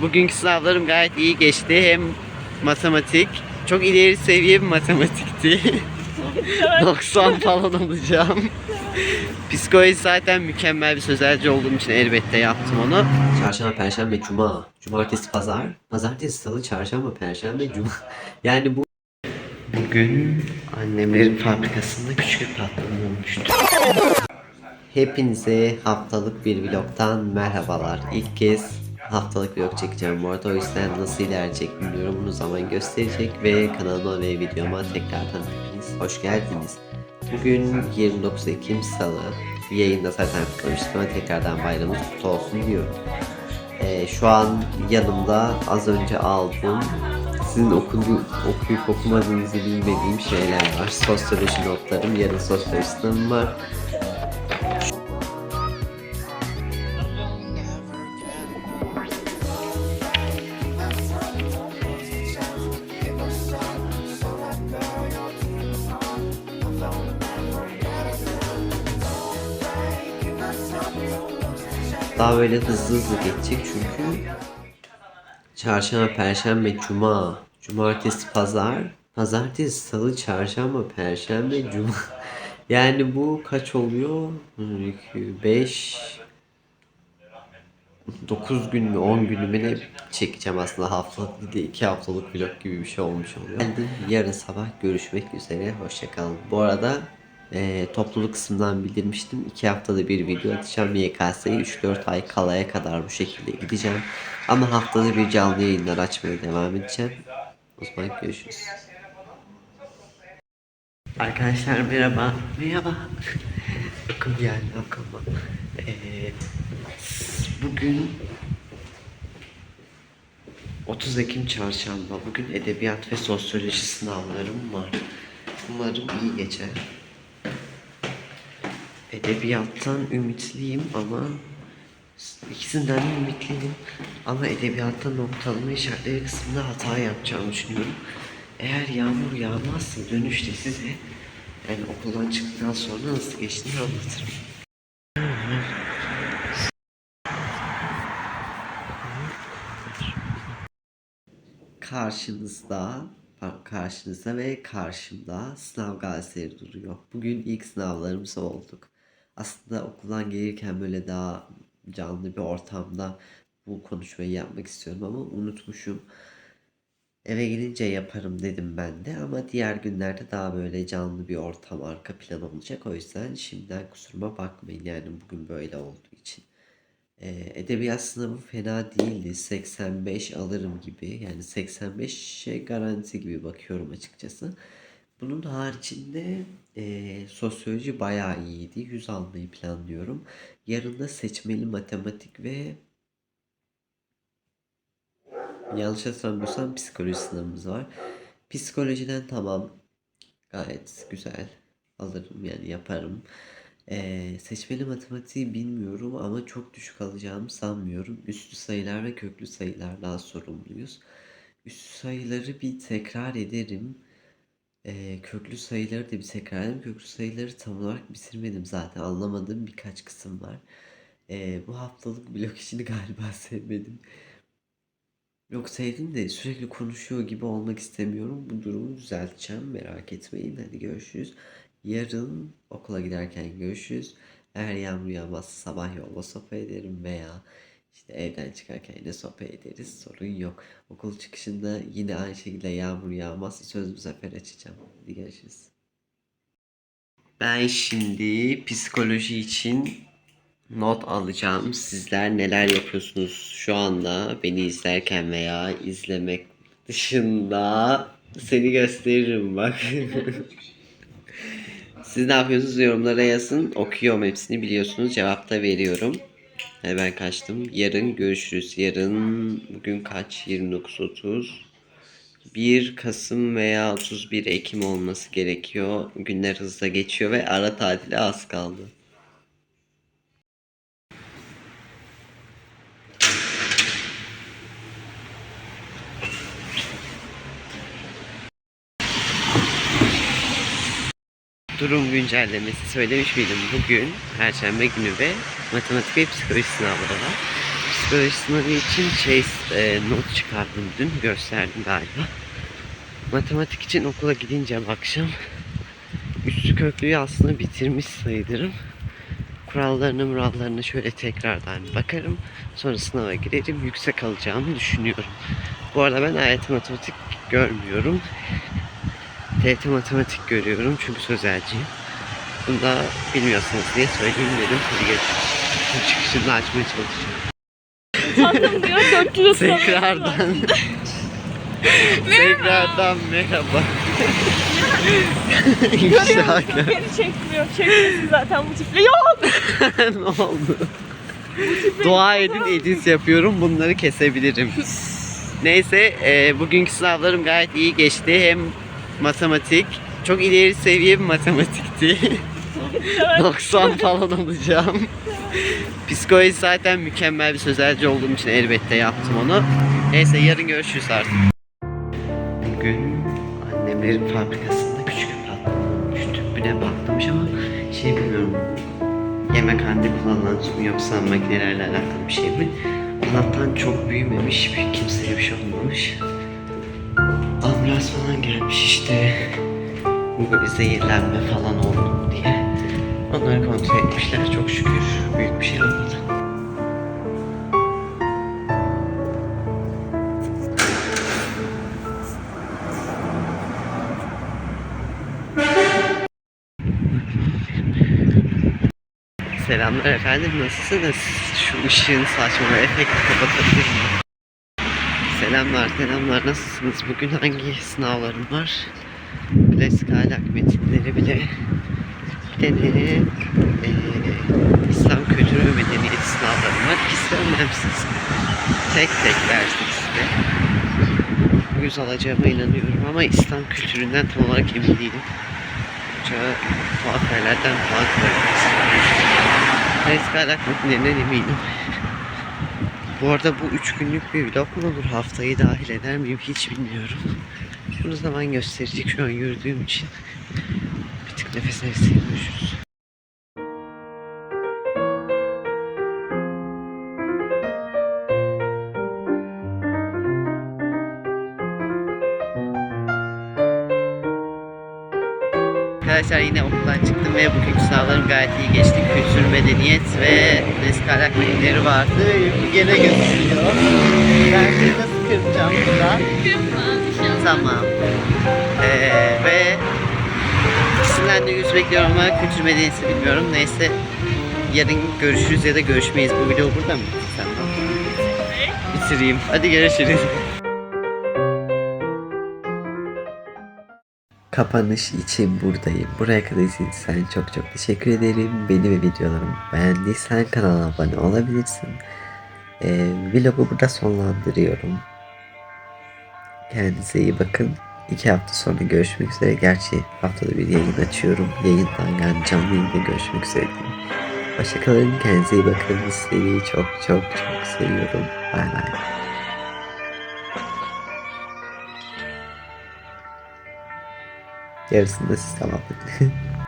Bugünkü sınavlarım gayet iyi geçti. Hem matematik, çok ileri seviye bir matematikti. 90 falan alacağım. Psikoloji zaten mükemmel bir sözelci olduğum için elbette yaptım onu. Çarşamba, perşembe, cuma, cumartesi, pazar, pazartesi, salı, çarşamba, perşembe, cuma. Yani bu Bugün annemlerin fabrikasında küçük bir patlama olmuştu. Hepinize haftalık bir vlogtan merhabalar. İlk kez haftalık vlog çekeceğim bu arada o yüzden nasıl ilerleyecek bilmiyorum. Bunu zaman gösterecek ve kanalıma ve videoma tekrardan hepiniz hoş geldiniz. Bugün 29 Ekim Salı. Yayında zaten kutlamıştık ama tekrardan bayramınız kutlu olsun diyorum. Ee, şu an yanımda az önce aldığım sizin okudu, okuyup okumadığınızı bilmediğim şeyler var. Sosyoloji notlarım, yarın sosyoloji sınavım var. Daha böyle hızlı hızlı geçecek çünkü Çarşamba, Perşembe, Cuma, Cumartesi, Pazar, Pazartesi, Salı, Çarşamba, Perşembe, Cuma. Yani bu kaç oluyor? 2, 5, 9 gün mü 10 gün mü ne çekeceğim aslında haftalık değil de 2 haftalık vlog gibi bir şey olmuş oluyor. Geldim. Yarın sabah görüşmek üzere. Hoşçakalın. Bu arada e, topluluk kısmından bildirmiştim. 2 haftada bir video atacağım. YKS'ye 3-4 ay kalaya kadar bu şekilde gideceğim. Ama haftada bir canlı yayınlar açmaya devam edeceğim. O zaman görüşürüz. Arkadaşlar merhaba. Merhaba. Bakın yani aklıma. Ee, bugün 30 Ekim çarşamba. Bugün edebiyat ve sosyoloji sınavlarım var. Umarım iyi geçer. Edebiyattan ümitliyim ama ikisinden de ümitliyim. Ama edebiyatta noktalama işaretleri kısmında hata yapacağımı düşünüyorum. Eğer yağmur yağmazsa dönüşte size yani okuldan çıktıktan sonra nasıl geçtiğini anlatırım. Karşınızda, karşınızda ve karşımda sınav gazeteleri duruyor. Bugün ilk sınavlarımız olduk. Aslında okuldan gelirken böyle daha canlı bir ortamda bu konuşmayı yapmak istiyorum ama unutmuşum. Eve gelince yaparım dedim ben de ama diğer günlerde daha böyle canlı bir ortam arka plan olacak. O yüzden şimdiden kusuruma bakmayın yani bugün böyle olduğu için. Ee, edebiyat sınavı fena değildi. 85 alırım gibi. Yani 85'e garanti gibi bakıyorum açıkçası. Bunun haricinde e, sosyoloji bayağı iyiydi. 100 almayı planlıyorum. Yarın da seçmeli matematik ve yanlış hatırlamıyorsam psikoloji sınavımız var. Psikolojiden tamam. Gayet güzel. Alırım yani yaparım. Ee, seçmeli matematiği bilmiyorum ama çok düşük alacağımı sanmıyorum. Üstü sayılar ve köklü sayılardan sorumluyuz. Üstü sayıları bir tekrar ederim. Ee, köklü sayıları da bir tekrar ederim. Köklü sayıları tam olarak bitirmedim zaten. Anlamadığım birkaç kısım var. Ee, bu haftalık blok işini galiba sevmedim. Yok sevdim de sürekli konuşuyor gibi olmak istemiyorum. Bu durumu düzelteceğim. Merak etmeyin. Hadi görüşürüz. Yarın okula giderken görüşürüz. Eğer yağmur yağmazsa sabah yolda sohbet ederim veya işte evden çıkarken yine sohbet ederiz. Sorun yok. Okul çıkışında yine aynı şekilde yağmur yağmazsa söz bu sefer açacağım. Hadi görüşürüz. Ben şimdi psikoloji için not alacağım. Sizler neler yapıyorsunuz şu anda beni izlerken veya izlemek dışında seni gösteririm bak. Siz ne yapıyorsunuz yorumlara yazın. Okuyorum hepsini biliyorsunuz. Cevap da veriyorum. Hadi ben kaçtım. Yarın görüşürüz. Yarın bugün kaç? 29-30. 1 Kasım veya 31 Ekim olması gerekiyor. Günler hızla geçiyor ve ara tatile az kaldı. Durum güncellemesi söylemiş miydim? Bugün Perşembe günü ve matematik ve psikoloji sınavları var. Psikoloji sınavı için şey e, not çıkardım dün gösterdim galiba. Matematik için okula gidince akşam üstü köklüyü aslında bitirmiş sayılırım. Kurallarını murallarını şöyle tekrardan bakarım. Sonra sınava girerim. Yüksek alacağımı düşünüyorum. Bu arada ben AYT matematik görmüyorum. TYT matematik görüyorum çünkü sözelciyim. Bunu da bilmiyorsunuz diye söyleyeyim dedim. Hadi. Bu Çıkışını açmaya çalışıyorum. Sandım diyor 400 Tekrardan. Tekrardan merhaba. İnşallah. Beni çekmiyor. Çekmesin zaten bu tiple. Yok. ne oldu? Dua edin edit yapıyorum bunları kesebilirim. Neyse e, bugünkü sınavlarım gayet iyi geçti. Hem matematik çok ileri seviye bir matematikti. 90 falan alacağım. Psikoloji zaten mükemmel bir sözelci olduğum için elbette yaptım onu. Neyse yarın görüşürüz artık. Bugün annemlerin fabrikasında küçük bir patlama olmuş. Tüpüne patlamış ama şey bilmiyorum. Yemekhanede kullanılan su mu yoksa makinelerle alakalı bir şey mi? Allah'tan çok büyümemiş, kimseye bir şey olmamış. Ambulans falan gelmiş işte. Bu bir zehirlenme falan oldu diye. Onları kontrol etmişler. Çok şükür büyük bir şey olmadı. Selamlar efendim nasılsınız? Şu ışığın saçma efekti kapatabilir miyim? Selamlar selamlar nasılsınız? Bugün hangi sınavlarım var? Klasik ahlak metinleri bile bir de ne? Ee, İslam kültürü ve medeniyet sınavlarım var. İkisi de önemsiz. Tek tek ders ikisi de. Yüz alacağıma inanıyorum ama İslam kültüründen tam olarak emin değilim. Hoca tuhaf yerlerden puan koyarız. Klasik ahlak metinlerinden eminim. Bu arada bu üç günlük bir vlog mu olur? Haftayı dahil eder miyim hiç bilmiyorum. Bunu zaman gösterecek şu an yürüdüğüm için. Bir tık nefes nefese görüşürüz. Arkadaşlar yine okuldan çıktım ve bugünkü sınavlarım gayet iyi geçti. Kültür, medeniyet ve klasik ahlak metinleri vardı. Gene gözüküyor. Ben seni nasıl kıracağım burada? Tamam. Ee, ve ikisinden de yüz bekliyorum ama kültür medeniyeti bilmiyorum. Neyse yarın görüşürüz ya da görüşmeyiz. Bu video burada mı? Sen Bitireyim. Hadi görüşürüz. Kapanış için buradayım. Buraya kadar izlediğiniz çok çok teşekkür ederim. Beni ve videolarımı beğendiysen kanala abone olabilirsin. Ee, vlogu burada sonlandırıyorum. Kendinize iyi bakın. İki hafta sonra görüşmek üzere. Gerçi haftada bir yayın açıyorum. Yayından yani canlı yayında görüşmek üzere. Hoşçakalın. Kendinize iyi bakın. Sizleri çok çok çok seviyorum. Bay bay. Yarısını da siz tamamlayın.